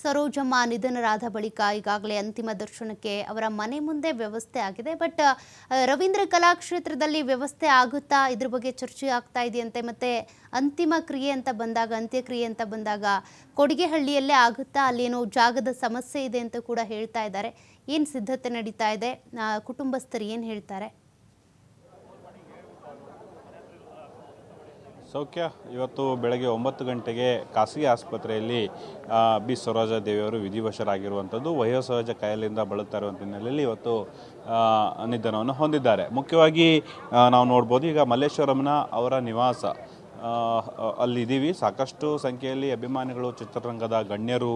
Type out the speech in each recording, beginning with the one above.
ಸರೋಜಮ್ಮ ನಿಧನರಾದ ಬಳಿಕ ಈಗಾಗಲೇ ಅಂತಿಮ ದರ್ಶನಕ್ಕೆ ಅವರ ಮನೆ ಮುಂದೆ ವ್ಯವಸ್ಥೆ ಆಗಿದೆ. ಬಟ್ ರವೀಂದ್ರ ಕಲಾಕ್ಷೇತ್ರದಲ್ಲಿ ವ್ಯವಸ್ಥೆ ಆಗುತ್ತಾ? ಇದ್ರ ಬಗ್ಗೆ ಚರ್ಚೆ ಆಗ್ತಾ ಇದೆಯಂತೆ. ಮತ್ತೆ ಅಂತಿಮ ಕ್ರಿಯೆ ಅಂತ ಬಂದಾಗ, ಅಂತ್ಯಕ್ರಿಯೆ ಅಂತ ಬಂದಾಗ ಕೊಡಿಗೆಹಳ್ಳಿಯಲ್ಲೇ ಆಗುತ್ತಾ? ಅಲ್ಲೇನೋ ಜಾಗದ ಸಮಸ್ಯೆ ಇದೆ ಅಂತ ಕೂಡ ಹೇಳ್ತಾ ಇದ್ದಾರೆ. ಏನು ಸಿದ್ಧತೆ ನಡೀತಾ ಇದೆ? ಕುಟುಂಬಸ್ಥರು ಏನು ಹೇಳ್ತಾರೆ? ಸೌಖ್ಯ. ಇವತ್ತು ಬೆಳಗ್ಗೆ ಒಂಬತ್ತು ಗಂಟೆಗೆ ಖಾಸಗಿ ಆಸ್ಪತ್ರೆಯಲ್ಲಿ ಬಿ ಸರೋಜ ದೇವಿಯವರು ವಿಧಿವಶರಾಗಿರುವಂಥದ್ದು ವಯೋಸಹಜ ಕಾಯಿಲೆಯಿಂದ ಬಳಲ್ತಾ ಇರುವಂಥ ಹಿನ್ನೆಲೆಯಲ್ಲಿ ಇವತ್ತು ನಿಧನವನ್ನು ಹೊಂದಿದ್ದಾರೆ. ಮುಖ್ಯವಾಗಿ ನಾವು ನೋಡ್ಬೋದು ಈಗ ಮಲ್ಲೇಶ್ವರಂನ ಅವರ ನಿವಾಸ ಅಲ್ಲಿದ್ದೀವಿ ಸಾಕಷ್ಟು ಸಂಖ್ಯೆಯಲ್ಲಿ ಅಭಿಮಾನಿಗಳು, ಚಿತ್ರರಂಗದ ಗಣ್ಯರು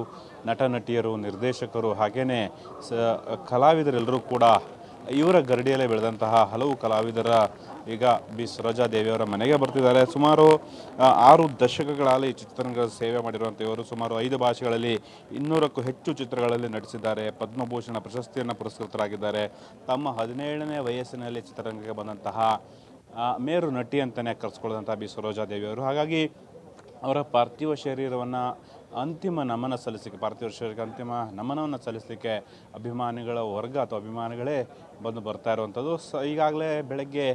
ನಟ ನಟಿಯರು ನಿರ್ದೇಶಕರು ಹಾಗೆಯೇ ಸ, ಕಲಾವಿದರೆಲ್ಲರೂ ಕೂಡ ಇವರ ಗರಡಿಯಲ್ಲೇ ಬೆಳೆದಂತಹ ಹಲವು ಕಲಾವಿದರ ಈಗ ಬಿ. ದೇವಿಯವರ ಮನೆಗೆ ಬರ್ತಿದ್ದಾರೆ. ಸುಮಾರು ಆರು ದಶಕಗಳಲ್ಲಿ ಚಿತ್ರರಂಗದ ಸೇವೆ ಮಾಡಿರುವಂಥ ಇವರು ಸುಮಾರು ಐದು ಭಾಷೆಗಳಲ್ಲಿ ಇನ್ನೂರಕ್ಕೂ ಹೆಚ್ಚು ಚಿತ್ರಗಳಲ್ಲಿ ನಟಿಸಿದ್ದಾರೆ. ಪದ್ಮಭೂಷಣ ಪ್ರಶಸ್ತಿಯನ್ನು ಪುರಸ್ಕೃತರಾಗಿದ್ದಾರೆ. ತಮ್ಮ ಹದಿನೇಳನೇ ವಯಸ್ಸಿನಲ್ಲಿ ಚಿತ್ರರಂಗಕ್ಕೆ ಬಂದಂತಹ ಮೇರು ನಟಿ ಅಂತಲೇ ಕರೆಸ್ಕೊಳ್ಳೋದಂಥ ಬಿ. ಸರೋಜಾ ದೇವಿಯವರು. ಹಾಗಾಗಿ ಅವರ ಪಾರ್ಥಿವ ಶರೀರವನ್ನು ಅಂತಿಮ ನಮನ ಸಲ್ಲಿಸಲಿಕ್ಕೆ ಪಾರ್ಥಿವ ಶರೀರಕ್ಕೆ ಅಂತಿಮ ನಮನವನ್ನು ಸಲ್ಲಿಸಲಿಕ್ಕೆ ಅಭಿಮಾನಿಗಳ ವರ್ಗ ಅಥವಾ ಅಭಿಮಾನಿಗಳೇ ಬಂದು ಬರ್ತಾ ಇರುವಂಥದ್ದು. ಸ, ಈಗಾಗಲೇ ಬೆಳಗ್ಗೆ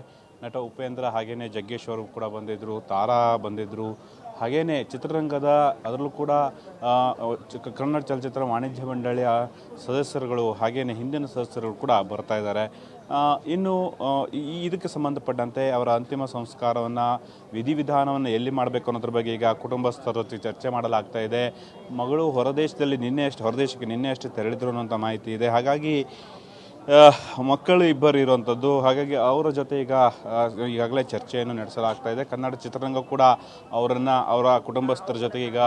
ನಟ ಉಪೇಂದ್ರ ಹಾಗೆಯೇ ಜಗ್ಗೇಶ್ ಅವರು ಕೂಡ ಬಂದಿದ್ದರು ತಾರಾ ಬಂದಿದ್ದರು ಹಾಗೆಯೇ ಚಿತ್ರರಂಗದ ಅದರಲ್ಲೂ ಕೂಡ ಕನ್ನಡ ಚಲನಚಿತ್ರ ವಾಣಿಜ್ಯ ಮಂಡಳಿಯ ಸದಸ್ಯರುಗಳು ಹಾಗೆಯೇ ಹಿಂದಿನ ಸದಸ್ಯರುಗಳು ಕೂಡ ಬರ್ತಾ ಇದ್ದಾರೆ. ಇನ್ನು ಈ- ಇದಕ್ಕೆ ಸಂಬಂಧಪಟ್ಟಂತೆ ಅವರ ಅಂತಿಮ ಸಂಸ್ಕಾರವನ್ನು, ವಿಧಿವಿಧಾನವನ್ನು ಎಲ್ಲಿ ಮಾಡಬೇಕು ಅನ್ನೋದ್ರ ಬಗ್ಗೆ ಈಗ ಕುಟುಂಬಸ್ಥರ ಜೊತೆ ಚರ್ಚೆ ಮಾಡಲಾಗ್ತಾ ಇದೆ. ಮಗಳು ಹೊರದೇಶದಲ್ಲಿ ನಿನ್ನೆ ಅಷ್ಟು, ಹೊರದೇಶಕ್ಕೆ ನಿನ್ನೆ ಅಷ್ಟು ತೆರಳಿದ್ರು ಅನ್ನೋಂಥ ಮಾಹಿತಿ ಇದೆ. ಹಾಗಾಗಿ ಮಕ್ಕಳು ಇಬ್ಬರು ಇರುವಂಥದ್ದು. ಹಾಗಾಗಿ ಅವರ ಜೊತೆ ಈಗ ಈಗಾಗಲೇ ಚರ್ಚೆಯನ್ನು ನಡೆಸಲಾಗ್ತಾ ಇದೆ. ಕನ್ನಡ ಚಿತ್ರರಂಗ ಕೂಡ ಅವರನ್ನು, ಅವರ ಕುಟುಂಬಸ್ಥರ ಜೊತೆಗೆ ಈಗ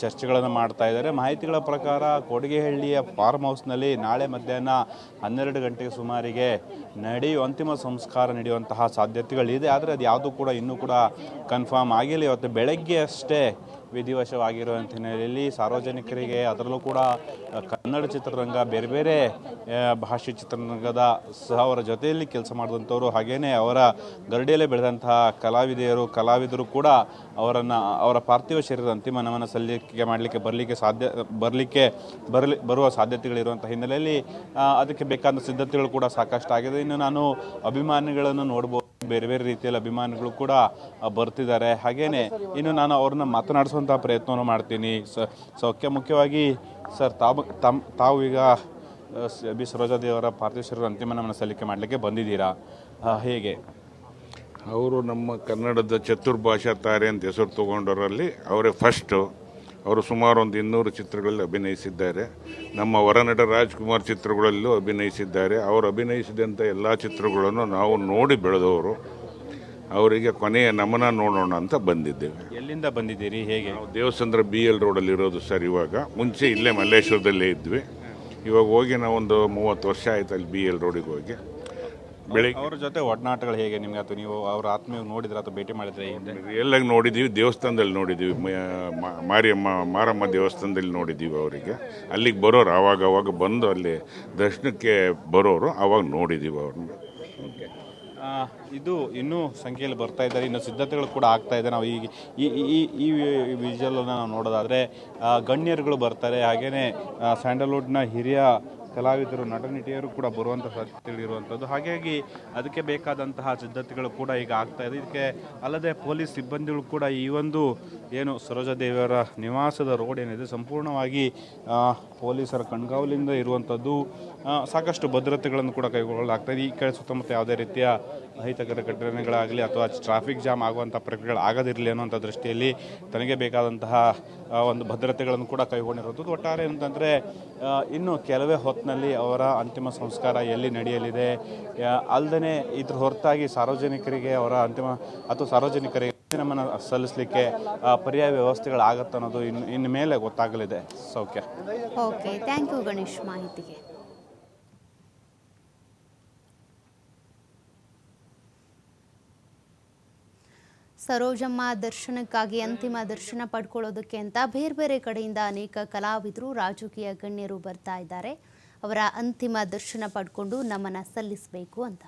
ಚರ್ಚೆಗಳನ್ನು ಮಾಡ್ತಾ ಇದ್ದಾರೆ. ಮಾಹಿತಿಗಳ ಪ್ರಕಾರ ಕೊಡಿಗೆಹಳ್ಳಿಯ ಫಾರ್ಮ್ ಹೌಸ್ನಲ್ಲಿ ನಾಳೆ ಮಧ್ಯಾಹ್ನ ಹನ್ನೆರಡು ಗಂಟೆಗೆ ಸುಮಾರಿಗೆ ನಡೆಯುವ ಅಂತಿಮ ಸಂಸ್ಕಾರ ನಡೆಯುವಂತಹ ಸಾಧ್ಯತೆಗಳಿದೆ. ಆದರೆ ಅದು ಯಾವುದೂ ಕೂಡ ಇನ್ನೂ ಕೂಡ ಕನ್ಫರ್ಮ್ ಆಗಿಲ್ಲ. ಇವತ್ತು ಬೆಳಗ್ಗೆ ಅಷ್ಟೇ ವಿಧಿವಶವಾಗಿರುವಂಥ ಹಿನ್ನೆಲೆಯಲ್ಲಿ ಸಾರ್ವಜನಿಕರಿಗೆ ಅದರಲ್ಲೂ ಕೂಡ ಕನ್ನಡ ಚಿತ್ರರಂಗ, ಬೇರೆ ಬೇರೆ ಭಾಷೆ ಚಿತ್ರರಂಗದ ಸಹ ಅವರ ಜೊತೆಯಲ್ಲಿ ಕೆಲಸ ಮಾಡಿದಂಥವರು ಹಾಗೆಯೇ ಅವರ ಗರಡಿಯಲ್ಲಿ ಬೆಳೆದಂತಹ ಕಲಾವಿದೆಯರು, ಕಲಾವಿದರು ಕೂಡ ಅವರನ್ನು, ಅವರ ಪಾರ್ಥಿವ ಶರೀರದ ಅಂತಿಮ ನಮನ ಸಲ್ಲಿಕೆ ಮಾಡಲಿಕ್ಕೆ ಬರಲಿಕ್ಕೆ ಸಾಧ್ಯ, ಬರಲಿಕ್ಕೆ, ಬರಲಿ, ಬರುವ ಸಾಧ್ಯತೆಗಳಿರುವಂಥ ಹಿನ್ನೆಲೆಯಲ್ಲಿ ಅದಕ್ಕೆ ಬೇಕಾದ ಸಿದ್ಧತೆಗಳು ಕೂಡ ಸಾಕಷ್ಟು ಆಗಿದೆ ಇನ್ನು ನಾನು ಅಭಿಮಾನಿಗಳನ್ನು ನೋಡ್ಬೋದು ಬೇರೆ ಬೇರೆ ರೀತಿಯಲ್ಲಿ ಅಭಿಮಾನಿಗಳು ಕೂಡ ಬರ್ತಿದ್ದಾರೆ. ಹಾಗೇನೆ, ಇನ್ನು ನಾನು ಅವ್ರನ್ನ ಮಾತನಾಡಿಸುವಂಥ ಪ್ರಯತ್ನವನ್ನು ಮಾಡ್ತೀನಿ. ಸೌಖ್ಯ ಮುಖ್ಯವಾಗಿ, ಸರ್, ತಾವು, ತಮ್, ತಾವು ಈಗ ಬಿ. ಸರೋಜಾದೇವರ ಪಾರ್ಥಿವ ಶರೀರ ಅಂತಿಮ ನಮನ ಸಲ್ಲಿಕೆ ಮಾಡಲಿಕ್ಕೆ ಬಂದಿದ್ದೀರಾ? ಹೇಗೆ? ಅವರು ನಮ್ಮ ಕನ್ನಡದ ಚತುರ್ಭಾಷಾ ತಾರೆ ಅಂತ ಹೆಸರು ತಗೊಂಡವರಲ್ಲಿ, ಅವರೇ ಫಸ್ಟು ಅವರು ಸುಮಾರು ಒಂದು ಇನ್ನೂರು ಚಿತ್ರಗಳಲ್ಲಿ ಅಭಿನಯಿಸಿದ್ದಾರೆ. ನಮ್ಮ ವರನಟ ರಾಜ್ಕುಮಾರ್ ಚಿತ್ರಗಳಲ್ಲೂ ಅಭಿನಯಿಸಿದ್ದಾರೆ. ಅವರು ಅಭಿನಯಿಸಿದಂಥ ಎಲ್ಲ ಚಿತ್ರಗಳನ್ನು ನಾವು ನೋಡಿ ಬೆಳೆದವರು. ಅವರಿಗೆ ಕೊನೆಯ ನಮನ ನೋಡೋಣ ಅಂತ ಬಂದಿದ್ದೇವೆ. ಎಲ್ಲಿಂದ ಬಂದಿದ್ದೀರಿ? ಹೇಗೆ? ನಾವು ದೇವಸಂದ್ರ ಬಿ ಎಲ್ ರೋಡಲ್ಲಿ ಇರೋದು ಸರ್ ಇವಾಗ. ಮುಂಚೆ ಇಲ್ಲೇ ಮಲ್ಲೇಶ್ವರದಲ್ಲೇ ಇದ್ವಿ. ಇವಾಗ ಹೋಗಿ ನಾವೊಂದು ಮೂವತ್ತು ವರ್ಷ ಆಯ್ತು ಅಲ್ಲಿ ಬಿ ಎಲ್ ರೋಡಿಗೆ ಹೋಗಿ. ಬೆಳಿಗ್ಗೆ ಅವ್ರ ಜೊತೆ ಒಡನಾಟಗಳು ಹೇಗೆ? ನಿಮ್ಗೆ ಅಥವಾ ನೀವು ಅವ್ರ ಆತ್ಮೀಯ ನೋಡಿದ್ರೆ ಅಥವಾ ಭೇಟಿ ಮಾಡಿದ್ರೆ ಎಲ್ಲ ಹಿಂದೆ? ಎಲ್ಲಾಗ ನೋಡಿದ್ದೀವಿ ದೇವಸ್ಥಾನದಲ್ಲಿ ನೋಡಿದ್ದೀವಿ ಮ- ಮಾರಿಯಮ್ಮ ಮಾರಮ್ಮ ದೇವಸ್ಥಾನದಲ್ಲಿ ನೋಡಿದ್ದೀವಿ ಅವರಿಗೆ. ಅಲ್ಲಿಗೆ ಬರೋರು ಆವಾಗ ಅವಾಗ ಬಂದು ಅಲ್ಲಿ ದರ್ಶನಕ್ಕೆ ಬರೋರು ಅವಾಗ ನೋಡಿದ್ದೀವಿ ಅವ್ರನ್ನ. ಆ, ಇದು ಇನ್ನೂ ಸಂಖ್ಯೆಯಲ್ಲಿ ಬರ್ತಾ ಇದ್ದಾರೆ. ಇನ್ನು ಸಿದ್ಧತೆಗಳು ಕೂಡ ಆಗ್ತಾ ಇದೆ. ನಾವು ಈಗ ಈ ಈ ಈ ವಿಜುವಲನ್ನು ನಾವು ನೋಡೋದಾದರೆ ಗಣ್ಯರುಗಳು ಬರ್ತಾರೆ. ಹಾಗೆಯೇ ಸ್ಯಾಂಡಲ್ವುಡ್ನ ಹಿರಿಯ ಕಲಾವಿದರು, ನಟನಟಿಯರು ಕೂಡ ಬರುವಂಥ ಸಾಧ್ಯತೆಗಳಿರುವಂಥದ್ದು ಹಾಗಾಗಿ ಅದಕ್ಕೆ ಬೇಕಾದಂತಹ ಸಿದ್ಧತೆಗಳು ಕೂಡ ಈಗ ಆಗ್ತಾ ಇದೆ. ಇದಕ್ಕೆ ಅಲ್ಲದೆ ಪೊಲೀಸ್ ಸಿಬ್ಬಂದಿಗಳು ಕೂಡ ಈ ಒಂದು ಏನು ಸರೋಜಾದೇವಿಯವರ ನಿವಾಸದ ರೋಡ್ ಏನಿದೆ, ಸಂಪೂರ್ಣವಾಗಿ ಪೊಲೀಸರ ಕಣ್ಗಾವಲಿಂದ ಇರುವಂಥದ್ದು ಸಾಕಷ್ಟು ಭದ್ರತೆಗಳನ್ನು ಕೂಡ ಕೈಗೊಳ್ಳಲಾಗ್ತದೆ ಈ ಕಡೆ ಸುತ್ತಮುತ್ತ ಯಾವುದೇ ರೀತಿಯ ಅಹಿತಕರ ಘಟನೆಗಳಾಗಲಿ ಅಥವಾ ಟ್ರಾಫಿಕ್ ಜಾಮ್ ಆಗುವಂಥ ಪ್ರಕ್ರಿಯೆಗಳು ಆಗದಿರಲಿ ಅನ್ನುವಂಥ ದೃಷ್ಟಿಯಲ್ಲಿ ತನಗೆ ಬೇಕಾದಂತಹ ಒಂದು ಭದ್ರತೆಗಳನ್ನು ಕೂಡ ಕೈಗೊಂಡಿರುವಂಥದ್ದು. ಒಟ್ಟಾರೆ ಅಂತಂದರೆ ಇನ್ನು ಕೆಲವೇ ಹೊತ್ತಿನಲ್ಲಿ ಅವರ ಅಂತಿಮ ಸಂಸ್ಕಾರ ಎಲ್ಲಿ ನಡೆಯಲಿದೆ ಅಲ್ಲದೆ ಇದ್ರ ಹೊರತಾಗಿ ಸಾರ್ವಜನಿಕರಿಗೆ ಅವರ ಅಂತಿಮ ಅಥವಾ ಸಾರ್ವಜನಿಕರಿಗೆ ನಮ್ಮನ್ನು ಸಲ್ಲಿಸಲಿಕ್ಕೆ ಪರ್ಯಾಯ ವ್ಯವಸ್ಥೆಗಳಾಗತ್ತೆ ಅನ್ನೋದು ಇನ್ನು ಇನ್ನು ಮೇಲೆ ಗೊತ್ತಾಗಲಿದೆ. ಸೌಖ್ಯ. ಓಕೆ ಥ್ಯಾಂಕ್ ಯು ಗಣೇಶ್ ಮಾಹಿತಿಗೆ. ಸರೋಜಮ್ಮ ದರ್ಶನಕ್ಕಾಗಿ ಅಂತಿಮ ದರ್ಶನ ಪಡ್ಕೊಳ್ಳೋದಕ್ಕೆ ಅಂತ ಬೇರೆ ಬೇರೆ ಕಡೆಯಿಂದ ಅನೇಕ ಕಲಾವಿದರು, ರಾಜಕೀಯ ಗಣ್ಯರು ಬರ್ತಾ ಇದ್ದಾರೆ. ಅವರ ಅಂತಿಮ ದರ್ಶನ ಪಡ್ಕೊಂಡು ನಮನ ಸಲ್ಲಿಸಬೇಕು ಅಂತ.